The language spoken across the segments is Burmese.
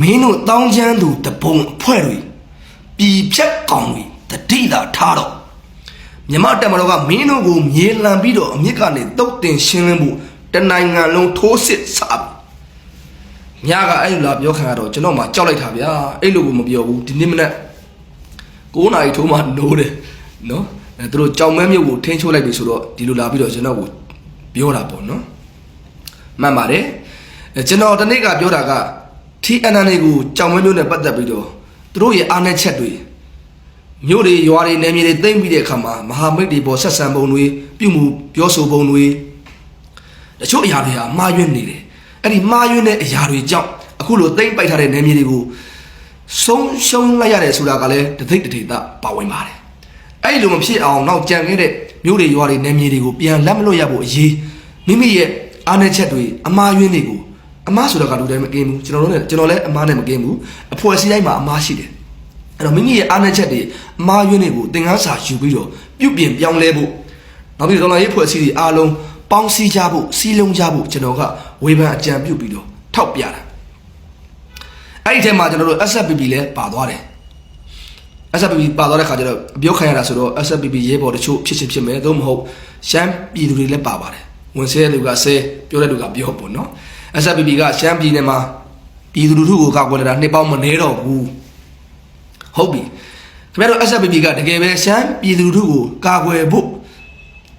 မင်းတို့တောင်းချမ်းသူတပုံအဖွဲ့တွေပြည်ဖြတ်ကောင်တွေတတိတာထားတော့မြမတက်မတော်ကမင်းတို့ကိုမြေလံပြီးတော့အမြစ်ကနေတုတ်တင်ရှင်းလင်းဖို့တနိုင်ငံလုံးထိုးစစ်စပ်ညကအဲ့လိုလာပြောခံရတော့ကျွန်တော်မှကြောက်လိုက်တာဗျာအဲ့လိုကိုမပြောဘူးဒီနေ့မနေ့9နာရီထိုးမှနိုးတယ်နော်အဲသူတို့ကြောင်မဲမြုပ်ကိုထင်းချိုးလိုက်ပြီဆိုတော့ဒီလိုလာပြီးတော့ကျွန်တော်ကိုပြောတာပေါ့နော်မှန်ပါတယ်အဲကျွန်တော်တနေ့ကပြောတာက TNN ကိုကြောင်မဲမျိုးနဲ့ပတ်သက်ပြီးတော့သူတို့ရဲ့အားနည်းချက်တွေမြို့တွေရွာတွေနယ်မြေတွေသိမ့်ပြီးတဲ့အခါမှာမဟာမိတ်တွေပေါ်ဆက်ဆံပုံတွေပြုမှုပြောဆိုပုံတွေတချို့အရာတွေဟာမှားယွင်းနေတယ်အဲ့ဒီမှားယွင်းတဲ့အရာတွေကြောင့်အခုလိုသိမ့်ပိုက်ထားတဲ့နယ်မြေတွေကိုဆုံးရှုံးလိုက်ရတယ်ဆိုတာကလည်းတသိပ်တထိပ်သားပါဝင်ပါတယ်အဲ့လိုမဖြစ်အောင်နောက်ကြံခဲ့တဲ့မြို့တွေရွာတွေနယ်မြေတွေကိုပြန်လက်မလွတ်ရဖို့အရေးမိမိရဲ့အားနည်းချက်တွေအမှားယွင်းတွေကို အမားဆိုတော့ကလူတိုင်းမကင်းဘူးကျွန်တော်တို့လည်းကျွန်တော်လည်းအမားနဲ့မကင်းဘူးအဖွဲ့အစည်းတိုင်းမှာအမားရှိတယ်အဲ့တော့မိမိရဲ့အားနည်းချက်တွေအမားယွင်းတွေကိုသင်ခန်းစာယူပြီးတော့ပြုပြင်ပြောင်းလဲဖို့နောက်ပြီးတော့ရေးဖွဲ့အစည်းတွေအားလုံးပေါင်းစည်းကြဖို့စီးလုံးကြဖို့ကျွန်တော်ကဝေဖန်အကြံပြုပြီးတော့ထောက်ပြတာအဲ့ဒီထဲမှာကျွန်တော်တို့ SFPP လည်းပါသွားတယ် SFPP ပါသွားတဲ့ခါကျတော့အပြောခံရတာဆိုတော့ SFPP ရေးပေါ်တချို့ဖြစ်ချင်းဖြစ်မယ်သို့မဟုတ်ရှမ်းပြည်သူတွေလည်းပါပါတယ်ဝင်ဆဲတဲ့လူကဆဲပြောတဲ့လူကပြောပေါ့နော် SFPP ကရှမ်းပြည်နယ်မှာပြည်သူလူထုကိုကောက်ကွယ်လာတာနှစ်ပေါင်းမနေတော့ဘူးဟုတ်ပြီခင်ဗျားတို့ SFPP ကတကယ်ပဲရှမ်းပြည်သူလူထုကိုကာကွယ်ဖို့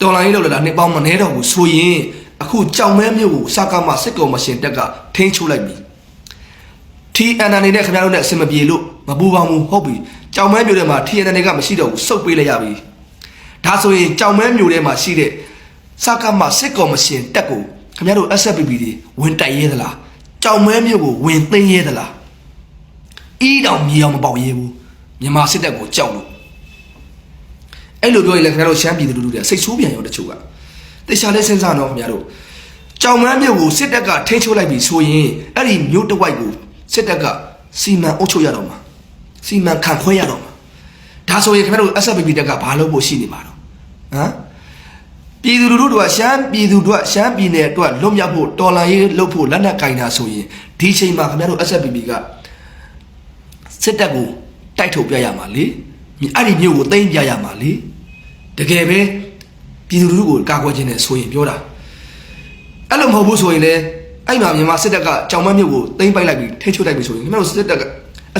တော်လိုင်းလောက်လာတာနှစ်ပေါင်းမနေတော့ဘူးဆိုရင်အခုကြောင်မဲမြို့ကိုစကားမစစ်ကောင်မရှင်တက်ကထိန်းချုပ်လိုက်ပြီ TNN နဲ့ခင်ဗျားတို့နဲ့အဆင်မပြေလို့မပူပါဘူးဟုတ်ပြီကြောင်မဲမြို့ထဲမှာ TNN ကမရှိတော့ဘူးစုပ်ပေးလိုက်ရပြီဒါဆိုရင်ကြောင်မဲမြို့ထဲမှာရှိတဲ့စကားမစစ်ကောင်မရှင်တက်ကို ခင်ဗျားတို့ SFPP တွေဝင်တိုက်ရဲသလားကြောင်မဲမြို့ကိုဝင်သိမ်းရဲသလားအီးတောင်မြေအောင်မပေါက်ရဲဘူးမြန်မာစစ်တပ်ကိုကြောက်လို့အဲ့လိုပြောရင်လည်းခင်ဗျားတို့ရှမ်းပြည်သူလူထုတွေစိတ်ဆိုးပြန်ရောတချို့ကတေချာလေးစဉ်းစားတော့ခင်ဗျားတို့ကြောင်မန်းမြို့ကိုစစ်တပ်ကထိန်းချုပ်လိုက်ပြီဆိုရင်အဲ့ဒီမြို့တစ်ဝိုက်ကိုစစ်တပ်ကစီမံအုပ်ချုပ်ရတော့မှာစီမံခန့်ခွဲရတော့မှာဒါဆိုရင်ခင်ဗျားတို့ SFPP တက်ကဘာလုပ်ဖို့ရှိနေမှာတော့ဟမ် ပြည်သူလူထုတို့ကရှမ်းပြည်သူတို့ကရှမ်းပြည်နယ်အတွက်လွတ်မြောက်ဖို့တော်လှန်ရေးလုပ်ဖို့လက်နက်ကင်တာဆိုရင်ဒီချိန်မှာခင်ဗျားတို့ SFPP ကစစ်တပ်ကိုတိုက်ထုတ်ပြရမှာလေအဲ့ဒီမြို့ကိုသိမ်းပြရမှာလေတကယ်ပဲပြည်သူလူထုကိုကာကွယ်ခြင်းနဲ့ဆိုရင်ပြောတာအဲ့လိုမဟုတ်ဘူးဆိုရင်လည်းအဲ့မှာမြန်မာစစ်တပ်ကကြောင်မမြို့ကိုသိမ်းပိုက်လိုက်ပြီးထိချုပ်လိုက်ပြီဆိုရင်ခင်ဗျားတို့စစ်တပ်က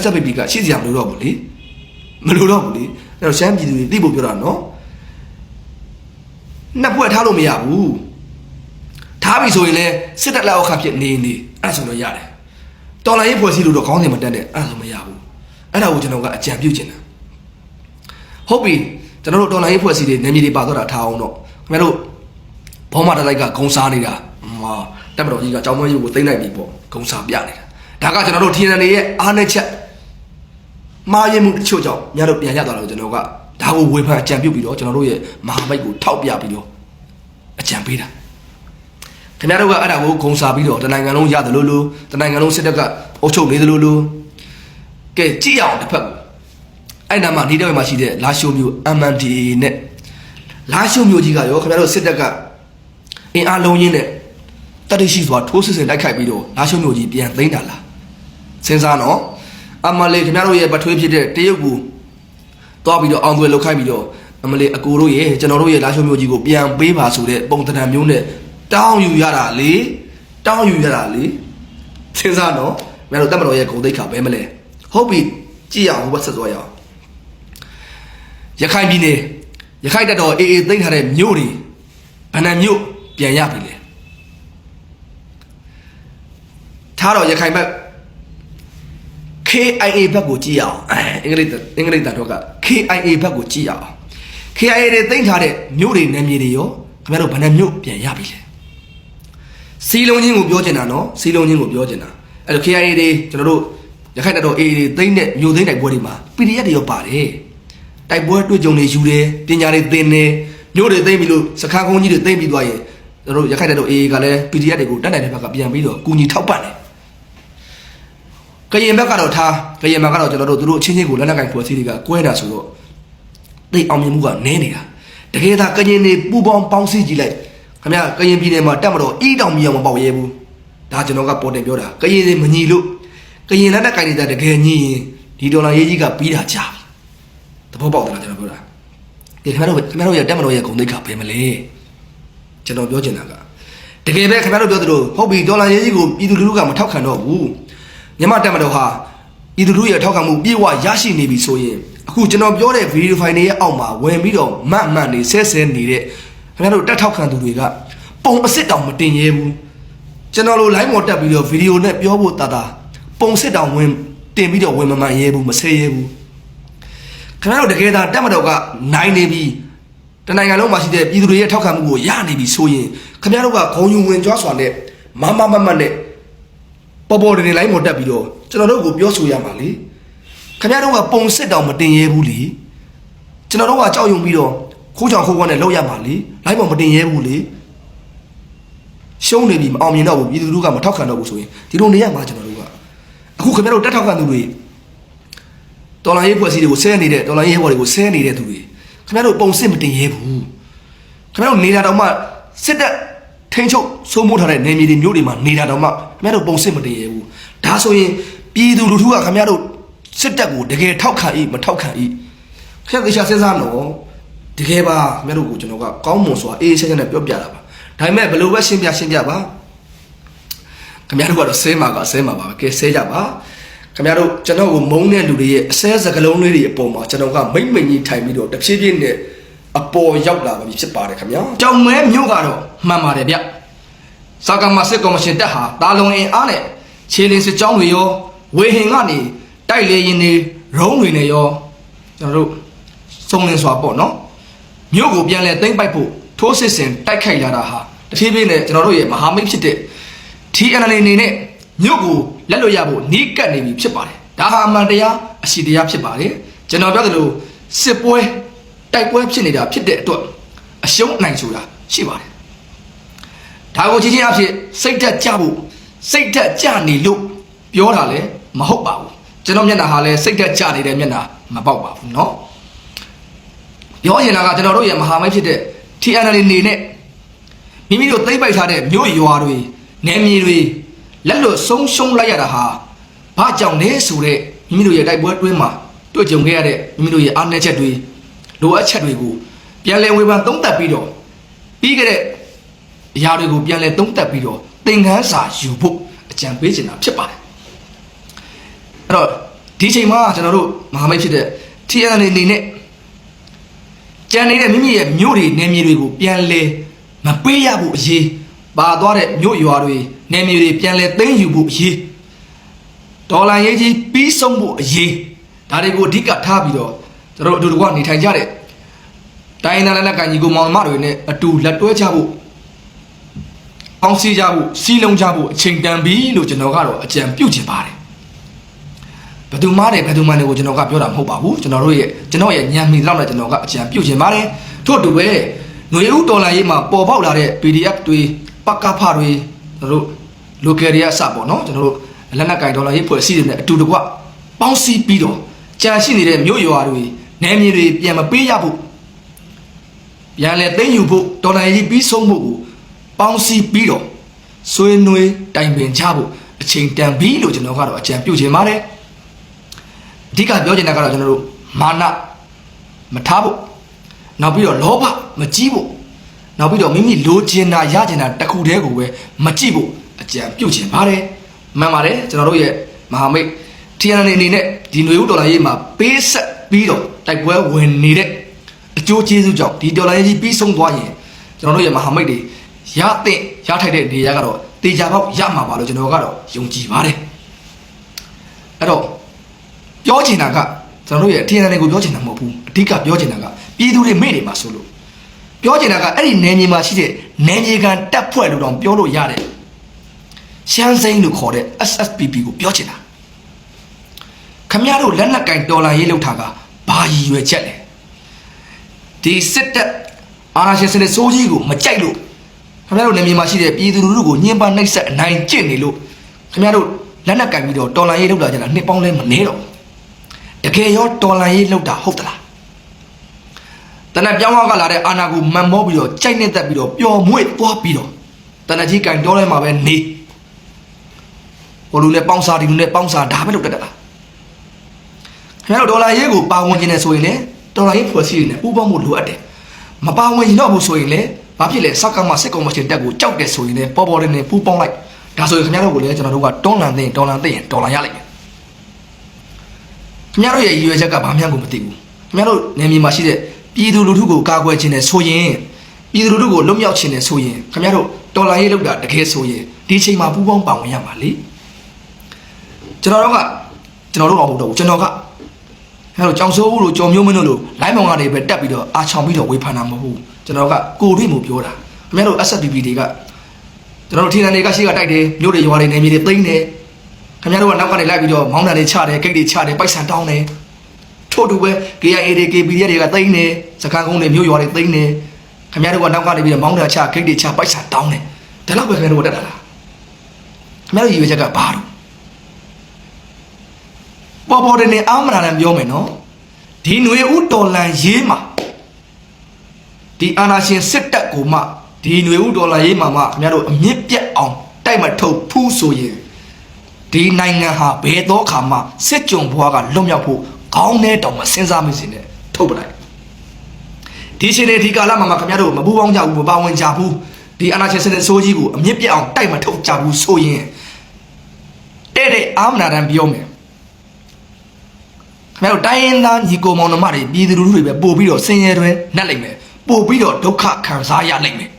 SFPP ကရှိစရာမလိုတော့ဘူးလေမလိုတော့ဘူးလေအဲ့တော့ရှမ်းပြည်သူတွေသိဖို့ပြောတာနော် နှစ်ဖွဲ့ထားလို့မရဘူးထားပြီဆိုရင်လည်းစစ်တပ်လက်အောက်ခဖြစ်နေနေအဲ့ဒါဆိုတော့ရတယ်တော်လိုင်းရေးဖွဲ့စည်းလို့တော့ခေါင်းစဉ်မတက်တဲ့အဲ့ဒါဆိုမရဘူးအဲ့ဒါကိုကျွန်တော်ကအကြံပြုချင်တာဟုတ်ပြီကျွန်တော်တို့တော်လိုင်းရေးဖွဲ့စည်းတွေနေမြေတွေပါတော့တာထားအောင်တော့ခင်ဗျားတို့ဘောမတလိုက်ကဂုံစားနေတာဟာတက်မတော်ကြီးကကြောင်မရုပ်ကိုသိမ့်လိုက်ပြီပေါ့ဂုံစားပြနေတာဒါကကျွန်တော်တို့ထီနန်တွေရဲ့အားနဲ့ချက်မာရင်မှုတချို့ကြောင့်ညတို့ပြန်ရသွားတော့ကျွန်တော်က ဒါကိုဝေဖန်အကြံပြုပြီးတော့ကျွန်တော်တို့ရဲ့မဟာမိတ်ကိုထောက်ပြပြီးတော့အကြံပေးတာခင်ဗျားတို့ကအဲ့ဒါကိုဂုံစားပြီးတော့တနိုင်ငံလုံးရတယ်လို့လို့တနိုင်ငံလုံးစစ်တပ်ကအုပ်ချုပ်နေတယ်လို့လို့ကဲကြည့်အောင်တစ်ဖက်ကိုအဲ့နာမှာနေတော့မှာရှိတဲ့လာရှိုမျိုး MNDA နဲ့လာရှိုမျိုးကြီးကရောခင်ဗျားတို့စစ်တပ်ကအင်အားလုံးရင်းနဲ့တတိရှိစွာထိုးစစ်ဆင်တိုက်ခိုက်ပြီးတော့လာရှုံးမျိုးကြီးပြန်သိမ်းတာလားစဉ်းစားနော်အမလေးခင်ဗျားတို့ရဲ့ပထွေးဖြစ်တဲ့တရုတ်ကို တွားပြီးတော့အောင်သွဲလောက်ခိုက်ပြီးတော့အမလေးအကိုတို့ရဲ့ကျွန်တော်တို့ရဲ့လာရှုံးမျိုးကြီးကိုပြန်ပေးပါဆိုတဲ့ပုံသဏ္ဍာန်မျိုးနဲ့တောင်းယူရတာလေတောင်းယူရတာလေစဉ်းစားနော်ခင်ဗျားတို့တက်မတော်ရဲ့ဂုံတိတ်ခါပဲမလဲဟုတ်ပြီကြည့်ရအောင်ဟိုဘက်ဆက်သွားရအောင်ရခိုင်ပြည်နယ်ရခိုင်တပ်တော်အေးအေးသိမ်းထားတဲ့မြို့တွေဗန္နန်မြို့ပြန်ရပြီလေထားတော့ရခိုင်ဘက် KIA ဘက်ကိုကြည့်ရအောင်အဲအင်္ဂလိပ်အင်္ဂလိပ်တန်တော့က KIA ဘက်ကိုကြည့်ရအောင် KIA တွေသိမ်းထားတဲ့မြို့တွေနယ်မြေတွေရောခင်ဗျားတို့ဗန္နန်မြို့ပြန်ရပြီလေစီလုံးချင်းကိုပြောချင်တာနော်စီလုံးချင်းကိုပြောချင်တာအဲ့တော့ KIA တွေကျွန်တော်တို့ရခိုင်တပ်တော် AA တွေသိမ်းတဲ့မြို့သိမ်းတိုက်ပွဲတွေမှာ PDF တွေရောပါတယ်တိုက်ပွဲတွေ့ကြုံတွေယူတယ်ပညာတွေသင်တယ်မြို့တွေသိမ်းပြီးလို့စခန်းကုန်းကြီးတွေသိမ်းပြီးသွားရင်ကျွန်တော်တို့ရခိုင်တပ်တော် AA ကလည်း PDF တွေကိုတက်နိုင်တဲ့ဘက်ကပြန်ပြီးတော့ကူညီထောက်ပံ့တယ် ကရင်ဘက်ကတော့ထားကရင်ဘက်ကတော့ကျွန်တော်တို့သူတို့အချင်းချင်းကိုလက်နက်ကင်ဖွဲ့စည်းတွေကကွဲတာဆိုတော့သိအောင်မြင်မှုကနည်းနေတာတကယ်သာကရင်တွေပူပေါင်းပေါင်းစည်းကြည့်လိုက်ခင်ဗျာကရင်ပြည်နယ်မှာတက်မတော်အီးတောင်မြောင်မပေါက်ရဲဘူးဒါကျွန်တော်ကပေါ်တင်ပြောတာကရင်တွေမညီလို့ကကရင်လက်နက်ကင်နေတဲ့တကယ်ညင်ဒီဒေါ်လာရေးကြီးကပြီးတာကြာပြီသဘောပေါက်တယ်လားကျွန်တော်ပြောတာဒီခင်ဗျားတို့ခင်ဗျားတို့ရဲ့တက်မတော်ရဲ့ဂုံတိတ်ခါပဲမလဲကျွန်တော်ပြောချင်တာကတကယ်ပဲခင်ဗျားတို့ပြောသလိုဟုတ်ပြီဒေါ်လာရေးကြီးကိုပြည်သူလူထုကမထောက်ခံတော့ဘူး မြန်မာတက်မတော်ဟာပြည်သူလူထုရဲ့ထောက်ခံမှုပြေဝရရှိနေပြီဆိုရင်အခုကျွန်တော်ပြောတဲ့ဗီဒီယိုဖိုင်တွေရဲ့အောက်မှာဝင်ပြီးတော့မတ်မတ်နေဆဲဆဲနေတဲ့ခင်ဗျားတို့တက်ထောက်ခံသူတွေကပုံအစ်စ်တောင်မတင်ရဲဘူးကျွန်တော်လို live မော်တက်ပြီးတော့ဗီဒီယိုနဲ့ပြောဖို့တာတာပုံစစ်တောင်ဝင်တင်ပြီးတော့ဝင်မမှန်ရဲဘူးမဆဲရဲဘူးခင်ဗျားတို့တကယ်သာတက်မတော်ကနိုင်နေပြီတနိုင်ငံလုံးမှာရှိတဲ့ပြည်သူတွေရဲ့ထောက်ခံမှုကိုရနေပြီဆိုရင်ခင်ဗျားတို့ကဂုံယူဝင်ကြွားစွာနဲ့မမမမနဲ့ ပေါ်ပေါ်တင်တင် live မော်တက်ပြီးတော့ကျွန်တော်တို့ကိုပြောဆိုရမှာလေခင်ဗျားတို့ကပုံစစ်တောင်မတင်ရဲဘူးလေကျွန်တော်တို့ကကြောက်ရွံပြီးတော့ခိုးချောင်ခိုးခွန်းနဲ့လောက်ရမှာလေ live မော်မတင်ရဲဘူးလေရှုံးနေပြီမအောင်မြင်တော့ဘူးပြည်သူလူထုကမထောက်ခံတော့ဘူးဆိုရင်ဒီလိုနေရမှာကျွန်တော်တို့ကအခုခင်ဗျားတို့တက်ထောက်ခံသူတွေတော်လိုင်းရေးဖွဲ့စည်းတွေကိုဆဲနေတဲ့တော်လိုင်းရေးဘော်တွေကိုဆဲနေတဲ့သူတွေခင်ဗျားတို့ပုံစစ်မတင်ရဲဘူးခင်ဗျားတို့နေတာတော့မှစစ်တပ် ထိန်းချုပ်စိုးမိုးထားတဲ့နေမြေတွေမျိုးတွေမှာနေတာတော့မှခင်ဗျားတို့ပုံစစ်မတင်ရဲဘူးဒါဆိုရင်ပြည်သူလူထုကခင်ဗျားတို့စစ်တပ်ကိုတကယ်ထောက်ခံ၏မထောက်ခံ၏ခင်ဗျားတို့ရှာစဉ်းစားနော်တကယ်ပါခင်ဗျားတို့ကိုကျွန်တော်ကကောင်းမွန်စွာအေးအေးချမ်းချမ်းနဲ့ပြောပြတာပါဒါပေမဲ့ဘယ်လိုပဲရှင်းပြရှင်းပြပါခင်ဗျားတို့ကတော့ဆဲမှာကဆဲမှာပါပဲကဲဆဲကြပါခင်ဗျားတို့ကျွန်တော်ကိုမုန်းတဲ့လူတွေရဲ့အဆဲစကလုံးလေးတွေအပေါ်မှာကျွန်တော်ကမိမ့်မိန်ကြီးထိုင်ပြီးတော့တဖြည်းဖြည်းနဲ့ အပေါ်ရောက်လာပြီဖြစ်ပါတယ်ခင်ဗျာကြောင်မဲမြို့ကတော့မှန်ပါတယ်ဗျစာကမစစ်ကော်မရှင်တက်ဟာတာလုံအင်အားနဲ့ခြေလင်းစစ်ကြောင်းတွေရောဝေဟင်ကနေတိုက်လေရင်တွေရုံးတွေနဲ့ရောကျွန်တော်တို့စုံလင်စွာပေါ့နော်မြို့ကိုပြန်လဲသိမ့်ပိုက်ဖို့ထိုးစစ်ဆင်တိုက်ခိုက်လာတာဟာတဖြည်းဖြည်းနဲ့ကျွန်တော်တို့ရဲ့မဟာမိတ်ဖြစ်တဲ့ TNL အနေနဲ့မြို့ကိုလက်လွတ်ရဖို့နီးကပ်နေပြီဖြစ်ပါတယ်။ဒါဟာအမှန်တရားအရှိတရားဖြစ်ပါတယ်။ကျွန်တော်ပြောသလိုစစ်ပွဲ တိုက်ပွဲဖြစ်နေတာဖြစ်တဲ့အတွက်အရှုံးအနိုင်ဆိုတာရှိပါတယ်။ဒါကိုကြည့်ချင်းအဖြစ်စိတ်သက်ကြဖို့စိတ်သက်ကြနေလို့ပြောတာလည်းမဟုတ်ပါဘူး။ကျွန်တော်မျက်နှာဟာလည်းစိတ်သက်ကြနေတဲ့မျက်နှာမပေါက်ပါဘူးเนาะ။ပြောချင်တာကကျွန်တော်တို့ရဲ့မဟာမိတ်ဖြစ်တဲ့ TNL အနေနဲ့ မိမိတို့သိမ့်ပိုက်ထားတဲ့မြို့ရွာတွေနယ်မြေတွေလက်လွတ်ဆုံးရှုံးလိုက်ရတာဟာဘာကြောင့်လဲဆိုတော့မိမိတို့ရဲ့တိုက်ပွဲတွင်းမှာတွေ့ကြုံခဲ့ရတဲ့မိမိတို့ရဲ့အားနည်းချက်တွေ လိုအပ်ချက်တွေကိုပြန်လည်ဝေဖန်သုံးသပ်ပြီးတော့ပြီးခဲ့တဲ့အရာတွေကိုပြန်လည်သုံးသပ်ပြီးတော့သင်ခန်းစာယူဖို့အကြံပေးချင်တာဖြစ်ပါတယ်အဲ့တော့ဒီချိန်မှာကျွန်တော်တို့မဟာမိတ်ဖြစ်တဲ့ TNL အနေနဲ့ကြံနေတဲ့မိမိရဲ့မြို့တွေနယ်မြေတွေကိုပြန်လဲမပေးရဖို့အရေးပါသွားတဲ့မြို့ရွာတွေနယ်မြေတွေပြန်လဲသိမ်းယူဖို့အရေးဒေါ်လာရေးကြီးပြီးဆုံးဖို့အရေးဒါတွေကိုအဓိကထားပြီးတော့ကျွန် တော်တို့အတူတကွနေထိုင်ကြတဲ့တိုင်းနာလက်ကန်ကြီးကိုမောင်မတွေနဲ့အတူလက်တွဲကြဖို့အောင်စီကြဖို့စီလုံးကြဖို့အချိန်တန်ပြီလို့ကျွန်တော်ကတော့အကြံပြုချင်ပါတယ်ဘယ်သူမားတယ်ဘယ်သူမှန်တယ်ကိုကျွန်တော်ကပြောတာမဟုတ်ပါဘူးကျွန်တော်တို့ရဲ့ကျွန်တော်ရဲ့ညံမီလောက်နဲ့ကျွန်တော်ကအကြံပြုချင်ပါတယ်ထို့အတူပဲຫນွေဦးတော်လိုင်းရေးမှာပေါ်ပေါက်လာတဲ့ PDF တွေပကဖတွေကျွန်တော်တို့ local တွေကအစပေါ့နော်ကျွန်တော်တို့လက်နက်ကင်ဒေါ်လာရေးဖွဲ့စည်းတွေနဲ့အတူတကွပေါင်းစည်းပြီးတော့ကြာရှိနေတဲ့မြို့ရွာတွေ နယ်မြေတွေပြန်မပေးရဖို့ပြန်လဲသိမ်းယူဖို့ဒေါ်လာရေးပြီးဆုံးဖို့ကိုပေါင်းစည်းပြီးတော့ဆွေးနွေးတိုင်ပင်ကြဖို့အချိန်တန်ပြီလို့ကျွန်တော်ကတော့အကြံပြုချင်ပါတယ်အဓိကပြောချင်တာကတော့ကျွန်တော်တို့မာနမထားဖို့နောက်ပြီးတော့လောဘမကြီးဖို့နောက်ပြီးတော့မိမိလိုချင်တာရချင်တာတစ်ခုတည်းကိုပဲမကြည့်ဖို့အကြံပြုချင်ပါတယ်မှန်ပါတယ်ကျွန်တော်တို့ရဲ့မဟာမိတ်ထီယန်အနေနဲ့ဒီຫນွေဦးဒေါ်လာရေးမှာပေးဆက် ပြီးတော့တိုက်ပွဲဝင်နေတဲ့အကျိုးကျေးဇူးကြောင့်ဒီဒေါ်လာရေးကြီးပြီးဆုံးသွားရင်ကျွန်တော်တို့ရဲ့မဟာမိတ်တွေရတဲ့ရထိုက်တဲ့နေရာကတော့တေချာပေါက်ရမှာပါလို့ကျွန်တော်ကတော့ယုံကြည်ပါတယ်အဲ့တော့ပြောချင်တာကကျွန်တော်တို့ရဲ့အထင်အမြင်ကိုပြောချင်တာမဟုတ်ဘူးအဓိကပြောချင်တာကပြည်သူတွေမေ့နေမှာဆိုလို့ပြောချင်တာကအဲ့ဒီနယ်မြေမှာရှိတဲ့နယ်မြေကန်တက်ဖွဲ့လို့တောင်ပြောလို့ရတယ်ရှမ်းစိမ့်လို့ခေါ်တဲ့ SSPP ကိုပြောချင်တာခ မရတို့လက်နက်ကင်တော်လာရေးလောက်တာကဘာရည်ရွယ်ချက်လဲဒီစစ်တပ်အာဏာရှင်စနစ်စိုးကြီးကိုမကြိုက်လို့ခမရတို့နယ်မြေမှာရှိတဲ့ပြည်သူလူထုကိုညှဉ်းပန်းနှိပ်စက်အနိုင်ကျင့်နေလို့ခမရတို့လက်နက်ကင်ပြီးတော့တော်လာရေးလောက်တာကြတာနှစ်ပေါင်းလဲမနေတော့တကယ်ရောတော်လန်ရေးလောက်တာဟုတ်သလားတနက်ပြောင်းဝါကလာတဲ့အာနာကိုမန်မောပြီးတော့ကြိုက်နေသက်ပြီးတော့ပျော်မွေ့သွားပြီးတော့တနက်ကြီးကင်တော်ထဲမှာပဲနေဟိုလူနဲ့ပေါင်းစားဒီလူနဲ့ပေါင်းစားဒါပဲလုပ်တတ်တာ ခင်ဗျားတို့ဒေါ်လာရေးကိုပါဝင်ခြင်းနဲ့ဆိုရင်လည်းဒေါ်လာရေးဖွဲ့စည်းနေပူးပေါင်းမှုလိုအပ်တယ်မပါဝင်ရင်တော့ဘူးဆိုရင်လည်းဘာဖြစ်လဲစက်ကမှစစ်ကောင်မရှင်တက်ကိုကြောက်တယ်ဆိုရင်လည်းပေါ်ပေါ်လေးနဲ့ပူးပေါင်းလိုက်ဒါဆိုရင်ခင်ဗျားတို့ကိုလည်းကျွန်တော်တို့ကတွန်းလန်သိရင်ဒေါ်လာသိရင်ဒေါ်လာရလိုက်မယ်ခင်ဗျားတို့ရဲ့ရည်ရွယ်ချက်ကဘာမှန်းကိုမသိဘူးခင်ဗျားတို့နေမြေမှာရှိတဲ့ပြည်သူလူထုကိုကာကွယ်ခြင်းနဲ့ဆိုရင်ပြည်သူလူထုကိုလွတ်မြောက်ခြင်းနဲ့ဆိုရင်ခင်ဗျားတို့တော်လိုင်းရေးလောက်တာတကယ်ဆိုရင်ဒီအချိန်မှာပူးပေါင်းပါဝင်ရမှာလေကျွန်တော်တို့ကကျွန်တော်တို့တော့မဟုတ်တော့ဘူးကျွန်တော်က ခင်ဗျားတို့ကြောင်စိုးဦးလို့ကြော်မျိုးမင်းတို့လို့လိုင်းမောင်ကနေပဲတက်ပြီးတော့အာချောင်ပြီးတော့ဝေဖန်တာမဟုတ်ဘူးကျွန်တော်ကကိုတွေ့မှုပြောတာခင်ဗျားတို့ SFDP တွေကကျွန်တော်တို့ထီနန်တွေကရှိကတိုက်တယ်မြို့တွေရွာတွေနေမြေတွေသိမ်းတယ်ခင်ဗျားတို့ကနောက်ကနေလိုက်ပြီးတော့မောင်းတန်တွေချတယ်ဂိတ်တွေချတယ်ပိုက်ဆံတောင်းတယ်ထို့တူပဲ KIA တွေ KPD တွေကသိမ်းတယ်စကန်ကုန်းတွေမြို့ရွာတွေသိမ်းတယ်ခင်ဗျားတို့ကနောက်ကနေပြီးတော့မောင်းတန်ချဂိတ်တွေချပိုက်ဆံတောင်းတယ်ဒါတော့ပဲခင်ဗျားတို့ကတက်တာလားခင်ဗျားတို့ရည်ရွယ်ချက်ကဘာလို့ ပေါ်ပေါ်တင်နေအာမနာနဲ့ပြောမယ်နော်ဒီຫນွေဥတော်လန်ရေးမှာဒီအာနာရှင်စစ်တပ်ကိုမှဒီຫນွေဥတော်လန်ရေးမှာမှခင်ဗျားတို့အမြင့်ပြတ်အောင်တိုက်မထုတ်ဖူးဆိုရင် ဒီနိုင်ငံဟာဘယ်တော့ခါမှစစ်ကြုံဘွားကလွတ်မြောက်ဖို့ခေါင်းနဲ့တောင်မစဉ်းစားမစင်နဲ့ထုတ်ပလိုက်ဒီရှင်နေဒီကာလမှာမှခင်ဗျားတို့မပူပေါင်းကြဘူးမပါဝင်ကြဘူးဒီအနာရှင်စနစ်ဆိုးကြီးကိုအမြင့်ပြတ်အောင်တိုက်မထုတ်ကြဘူးဆိုရင်တဲ့တဲ့အာမနာတန်ပြောမယ် ခင်ဗျားတို့တိုင်းရင်းသားညီကိုမောင်နှမတွေပြည်သူလူထုတွေပဲပို့ပြီးတော့ဆင်းရဲတွင်နှက်လိုက်မယ်ပို့ပြီးတော့ဒုက္ခခံစားရနိုင်မယ်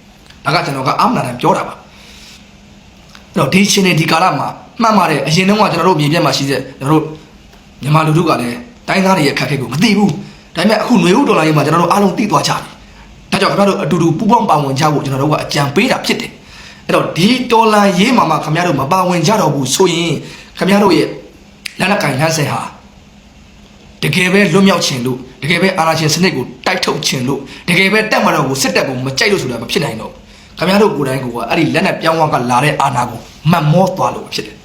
ဒါကကျွန်တော်ကအာမနာတန်ပြောတာပါအဲ့တော့ဒီရှင်နေဒီကာလမှာမှတ်ပါတယ်အရင်တုန်းကကျွန်တော်တို့မြေပြတ်မှာရှိတဲ့ကျွန်တော်တို့မြန်မာလူထုကလည်းတိုင်းသားတွေရဲ့ခက်ခဲကိုမသိဘူးဒါပေမဲ့အခုຫນွေဥဒေါ်လာရေးမှာကျွန်တော်တို့အားလုံးသိသွားကြပြီဒါကြောင့်ခင်ဗျားတို့အတူတူပူးပေါင်းပါဝင်ကြဖို့ကျွန်တော်တို့ကအကြံပေးတာဖြစ်တယ်အဲ့တော့ဒီဒေါ်လာရေးမှာမှခင်ဗျားတို့မပါဝင်ကြတော့ဘူးဆိုရင်ခင်ဗျားတို့ရဲ့လက်နက်ကင်လမ်းစဉ်ဟာ တကယ်ပဲလွတ်မြောက်ခြင်းလို့တကယ်ပဲအာဏာရှင်စနစ်ကိုတိုက်ထုတ်ခြင်းလို့တကယ်ပဲတက်မတော်ကိုစစ်တပ်ကိုမကြိုက်လို့ဆိုတာမဖြစ်နိုင်တော့ဘူးခင်ဗျားတို့ကိုယ်တိုင်ကအဲ့ဒီလက်နက်ပြောင်းဝါကလာတဲ့အာဏာကိုမတ်မောသွားလို့ဖြစ်တယ်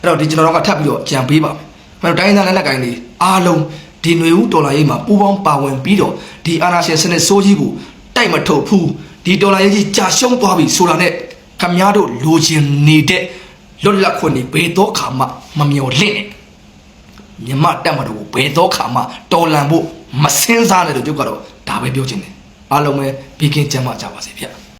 အဲ့တော့ဒီကျွန်တော်တို့ကထပ်ပြီးတော့ကြံပေးပါမယ်။ကျွန်တော်တိုင်းသားလက်လက်ကိုင်းတွေအားလုံးဒီຫນွေဦးဒေါ်လာရေးမှာပူးပေါင်းပါဝင်ပြီးတော့ဒီအာနာရှင်စနစ်စိုးကြီးကိုတိုက်မထုတ်ဘူးဒီဒေါ်လာရေးကြီးကြာရှုံးသွားပြီဆိုတာနဲ့ခမည်းတော်လိုချင်နေတဲ့လွတ်လပ်ခွင့်တွေဘယ်တော့ခါမှမမျော်လင့်နဲ့ မြမတက်မတော်ကိုဘယ်တော့ခါမှတော်လန်ဖို့မစင်းစားနဲ့လို့ကျုပ်ကတော့ဒါပဲပြောချင်တယ်အားလုံးပဲဘေးကင်းကြမ်းမှကြပါစေဗျာ